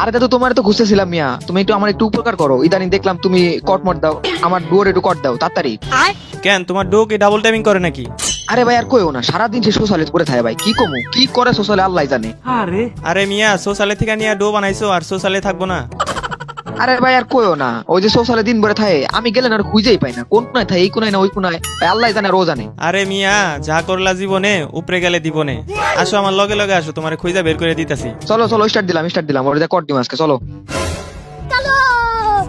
আরে দাদু তোমার তো খুঁজতেছিলাম মিয়া। তুমি একটু আমার একটু উপকার করো। ইদানিং দেখলাম তুমি কট কটমট দাও আমার ডুয়োর একটু কট দাও তাড়াতাড়ি। কেন তোমার ডো কি ডাবল টাইমিং করে নাকি? আরে ভাই আর কইও না সারাদিন সে সোশ্যালে পড়ে থাকে ভাই কি কমু? কি করে সোশ্যালে আল্লাহ জানে। আরে মিয়া সোশ্যালে থেকে নিয়ে ডো বানাইছো আর সোশ্যালে থাকব না। আরে ভাই আর কইও না। ওই যে সোশ্যালে দিন ভরে থাকে আমি গেলে না আর খুঁজেই পাই না। কোন কোনায় থাকে এই কোনায় না ওই কোনায় আল্লাহ জানে আর ও জানে। আরে মিয়া যা করলা জীবনে উপরে গেলে দিবনে। আসো আমার লগে লগে আসো তোমার খুঁজা বের করে দিতাছি। চলো চলো স্টার্ট দিলাম স্টার্ট দিলাম। ওর কট দিম আজকে চলো।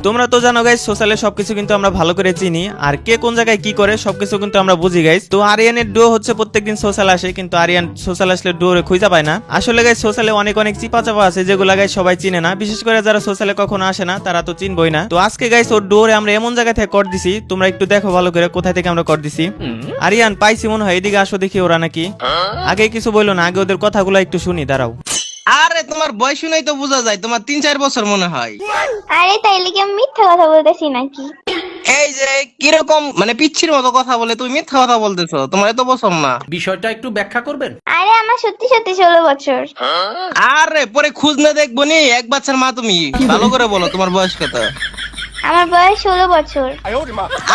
তোমরা তো জানো গাইস সোশ্যালে সবকিছু কিন্তু আমরা ভালো করে চিনি। আর কে কোন জায়গায় কি করে সবকিছু কিন্তু আমরা বুঝি গাইস তো আরিয়ানের ডো হচ্ছে প্রত্যেকদিন সোশ্যাল আসে কিন্তু আরিয়ান সোশ্যাল আসলে ডো খুঁজা পায় না। আসলে গাইস সোশ্যালে অনেক অনেক চিপা চাপা আছে যেগুলো গাইস সবাই চিনে না। বিশেষ করে যারা সোশ্যালে কখনো আসে না তারা তো চিনবই না। তো আজকে গাইস ওর ডোরে আমরা এমন জায়গা থেকে কর দিছি তোমরা একটু দেখো ভালো করে কোথায় থেকে আমরা কর দিছি। আরিয়ান পাইছি মনে হয় এদিকে আসো দেখি ওরা নাকি। আগে কিছু বলল না আগে ওদের কথাগুলো একটু শুনি দাঁড়াও। তোমার বয়স শুনেই তো বোঝা যায় তোমার তিন চার বছর মনে হয়। আরে তাইলে কি আমি মিথ্যা কথা বলতেছি নাকি? এই যে কীরকম মানে পিচ্ছির মতো কথা বলে তুমি মিথ্যা কথা বলতেছো তোমার এত বছর না। বিষয়টা একটু ব্যাখ্যা করবেন? আরে আমার সত্যি সত্যি ষোলো বছর। আরে পরে খুঁজ না দেখব নি এক বাচ্চার মা তুমি। ভালো করে বলো তোমার বয়স কত? আমার বয়স ষোলো বছর।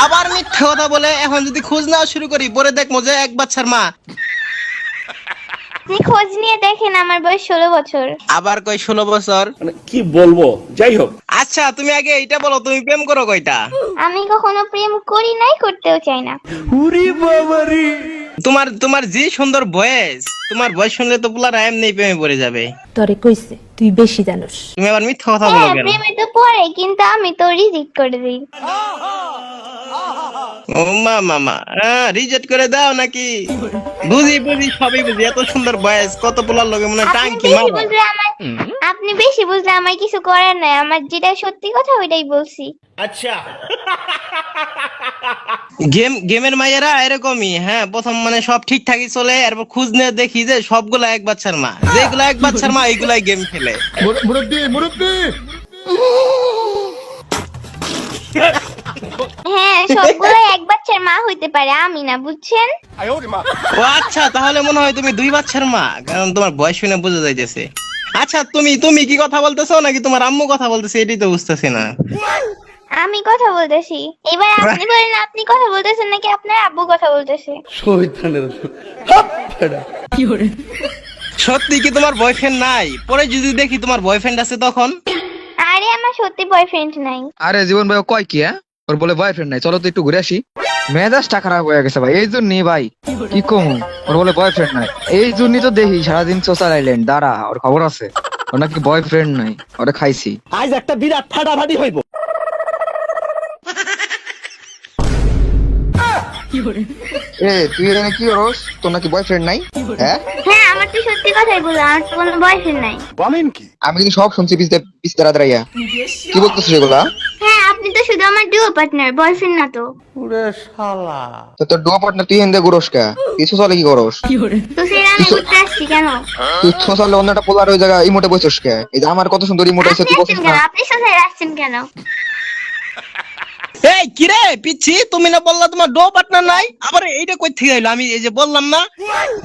আবার মিথ্যা কথা বলে এখন যদি খোঁজ নেওয়া শুরু করি পরে দেখব যে এক বাচ্চার মা আপনি খোঁজ নিয়ে দেখেন আমার বয়স ষোলো বছর। আবার কই ষোলো বছর? মানে কি বলব? যাই হোক। আচ্ছা তুমি আগে এইটা বলো তুমি প্রেম করো কয়টা? আমি কখনো প্রেম করি নাই করতেও চাই না। তোমার তোমার যে সুন্দর বয়স তোমার বয়স শুনলে তো পুলারা নেই প্রেমে পড়ে যাবে। তরে কইছে তুই বেশি জানোস। তুমি আবার মিথ্যা কথা বলো হ্যাঁ কেন? প্রেমে তো পড়ে কিন্তু আমি তো রিজেক্ট করে দিই। ও মা মামা রিজেক্ট করে দাও নাকি? বুঝি বুঝি সবই বুঝি। এত সুন্দর বয়স কত পোলার লগে মনে আপনি টাঙ্কি মামা। আপনি বেশি বুঝলে আমার কিছু করার নাই। আমার যেটা সত্যি কথা ওইটাই বলছি। গেম গেমের মাইয়েরা এরকমই হ্যাঁ প্রথম মানে সব ঠিকঠাকই চলে এরপর খুঁজ নিয়ে দেখি যে সবগুলা এক বাচ্চার মা। যেগুলো এক বাচ্চার মা এইগুলাই গেম খেলে। হ্যাঁ সবগুলো এক বাচ্চার মা হইতে পারে আমি না বুঝছেন? ও আচ্ছা তাহলে মনে হয় তুমি দুই বাচ্চার মা কারণ তোমার বয়স শুনে বোঝা যাইতেছে। আচ্ছা তুমি তুমি কি কথা বলতেছো নাকি তোমার আম্মু কথা বলতেছে এটাই তো বুঝতেছি না। আমি কথা বলতেছি। এবার আপনি বলেন আপনি কথা বলতেছেন নাকি আপনার আব্বু কথা বলতেছে? সত্যি কি তোমার বয়ফ্রেন্ড নাই? পরে যদি দেখি তোমার বয়ফ্রেন্ড আছে তখন? আরে আমার সত্যি বয়ফ্রেন্ড নাই। আরে জীবন ভাই কয় কি হ্যাঁ? ওর বলে বয়ফ্রেন্ড নাই চলো তো একটু ঘুরে আসি। মেজাজটা খারাপ হয়ে গেছে ভাই এই জন্যই ভাই কি কম? ওর বলে বয়ফ্রেন্ড নাই। এই জন্যই তো দেখি সারাদিন সোশ্যাল আইল্যান্ড দাঁড়া ওর খবর আছে। ওর নাকি বয়ফ্রেন্ড নাই ওরে খাইছি। আজ একটা বিরাট ফাটাফাটি হইব। এ তুই এখানে কি করস? তোর নাকি বয়ফ্রেন্ড নাই? হ্যাঁ? হ্যাঁ আমার তো সত্যি কথাই বললাম আমার তো কোনো বয়ফ্রেন্ড নাই। আমি কিন্তু সব শুনছি পিছতে পিছতে দাঁড়াইয়া। কি বলতেছিস এগুলা? তো শুধু আমার ডিও পার্টনার বয়ফ্রেন্ড না তো। তো তোর ডুয়া পার্টনার তুই হিন্দে গুরস কে? কিছু চলে কি করস? তো সেটা আমি ঘুরতে আসছি কেন? তুই সোশ্যালে অন্য একটা পোলার ওই জায়গা ইমোটে বসছিস কে? এই যে আমার কত সুন্দর ইমোট আছে আপনি তুই বসছিস না। আপনি আসছেন কেন? এই কিরে পিচ্ছি? তুমি না বললা তোমার ডো পার্টনার নাই? আবার এইটা কই থেকে আমি এই যে বললাম না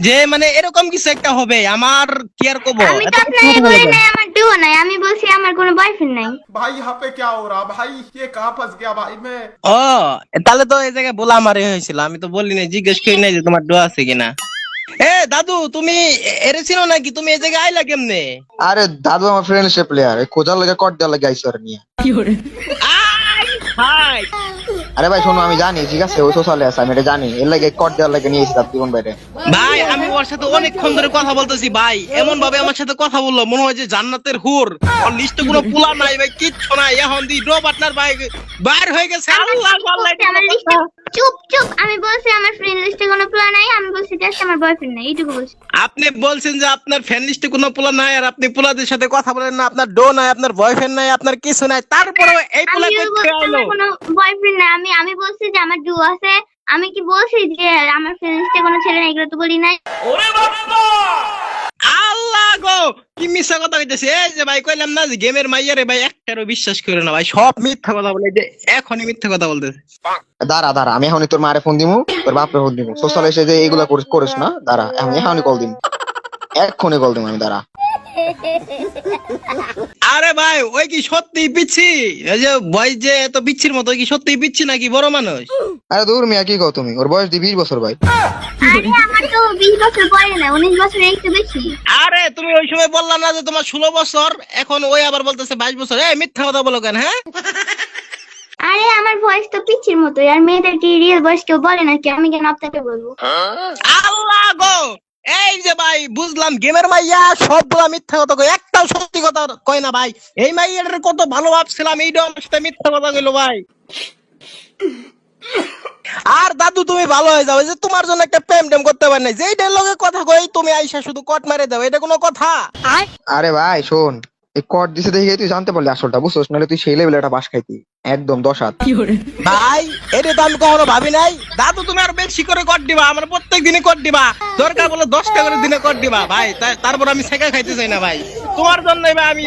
যে মানে এরকম কিছু একটা হবে আমার কি আর কব? আমি তো আপনাকে বলি নাই আমার ডো নাই আমি বলছি আমার কোনো বয়ফ্রেন্ড নাই। ভাই হাপে কি হো রা? ভাই কে ভাই মে? ও তাহলে তো এই জায়গায় বলা আমারে হয়েছিল আমি তো বলি নাই জিজ্ঞেস করি নাই যে তোমার ডো আছে কিনা। এ দাদু তুমি এরে ছিল নাকি? তুমি এই জায়গায় আইলা কেমনে? আরে দাদু আমার ফ্রেন্ডশিপ প্লেয়ার খোঁজার লাগে কট দেওয়া লাগে নিয়ে কি হরে হাই। আরে ভাই শোনো আমি জানি ঠিক আছে? ওই সোশ্যালে আছে আমি এটা জানি। এর লাগে কট দেওয়ার লাগে নিয়ে জীবন বাইরে। ভাই আমি ওর সাথে অনেকক্ষণ ধরে কথা বলতেছি ভাই। এমন ভাবে আমার সাথে কথা বলল মনে হয় যে জান্নাতের হুর। লিস্টে কোনো পুলা নাই ভাই কিচ্ছু নাই। এখন দি ডো পার্টনার ভাই বাইর হয়ে গেছে। আল্লাহ আল্লাহ চুপ চুপ আমি বলছি আমার ফ্রেন্ড লিস্টে কোনো প্ল্যান নাই আমি বলছি জাস্ট আমার বয়ফ্রেন্ড নাই এইটুকু বলছি। আপনি বলছেন যে আপনার ফ্যান লিস্টে কোনো পোলা নাই আর আপনি পোলাদের সাথে কথা বলেন না আপনার ডো নাই আপনার বয়ফ্রেন্ড নাই আপনার কিছু নাই তারপরেও এই পোলা করতে আইলো আমার কোনো বয়ফ্রেন্ড নাই। আমি আমি বলছি যে আমার ডু আছে। আমি কি বলছি যে আমার ফ্রেন্ড লিস্টে কোনো ছেলে নাই এগুলো তো বলি নাই? ওরে বাবা! আল্লাহ গো! কি মিথ্যা কথা কইতেছে? এই যে ভাই কইলাম না যে গেমের মাইয়ারে ভাই একটারও বিশ্বাস করে না ভাই সব মিথ্যা কথা বলে যে এখনই মিথ্যা কথা বলতেছে। দাঁড়া দাঁড়া আমি এখনই তোর মারে ফোন দিমু তোর বাপরে ফোন দিমু। সোশ্যাল এসে যে এগুলা করিস- করিস না দাঁড়া আমি এখনই কল দিমু। এক্ষুনি কল দিমু আমি দাঁড়া। আরে ভাই ওই কি সত্যি পিচ্ছি? এই যে বয়স যে এত পিচ্ছির মতো কি সত্যি পিচ্ছি নাকি বড় মানুষ? আরে দূর মিয়া কি কও তুমি? ওর বয়স দি বিশ বছর ভাই। আরে আমার তো বিশ বছর পরে না উনিশ বছর একটু বেশি। আরে তুমি ওই সময় বললা না যে তোমার ষোলো বছর এখন ওই আবার বলতেছে বাইশ বছর। এই মিথ্যা কথা বলো কেন হ্যাঁ? আরে আমার বয়স তো পিচ্ছির মতো আর মেয়েদেরকে রিয়েল বয়স কেউ বলে নাকি? আমি কেন আপনাকে বলব? আল্লাহ গো! এই যে ভাই, বুঝলাম গেমের মাইয়া সবগুলা মিথ্যা কথা কয়। একটাও সত্যি কথা কয় না ভাই। এই মাইয়াটার কত ভালো ভাবছিলাম এই আমার সাথে মিথ্যা কথা কইলো ভাই। আর দাদু, তুমি ভালো হয়ে যাবে যে তোমার জন্য একটা প্রেম টেম করতে পার নাই। যেই ডায়লগে কথা কই, তুমি আইসা শুধু কট মারে দাও। এটা কোনো কথা? আরে ভাই, শোন। এই কট দিছে দেখে তুই জানতে পারলি আসলটা বুঝছিস? নাহলে তুই সেই লেভেলে একটা বাস খাইতি। একদম দশ হাত। ভাই এটা তো আমি কখনো ভাবি নাই। দাদু তুমি আর বেশি করে কট দিবা আমার প্রত্যেক দিনে কট দিবা। দরকার বলে দশটা করে দিনে কট দিবা ভাই। তারপর আমি শেখা খাইতে চাই না ভাই। তোমার জন্য ভাই আমি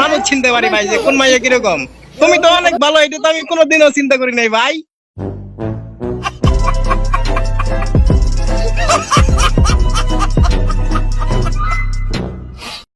মানুষ চিনতে পারি ভাই যে কোন মাইয়া কীরকম। তুমি তো অনেক ভালো এটা তো আমি কোনোদিনও চিন্তা করি নাই ভাই।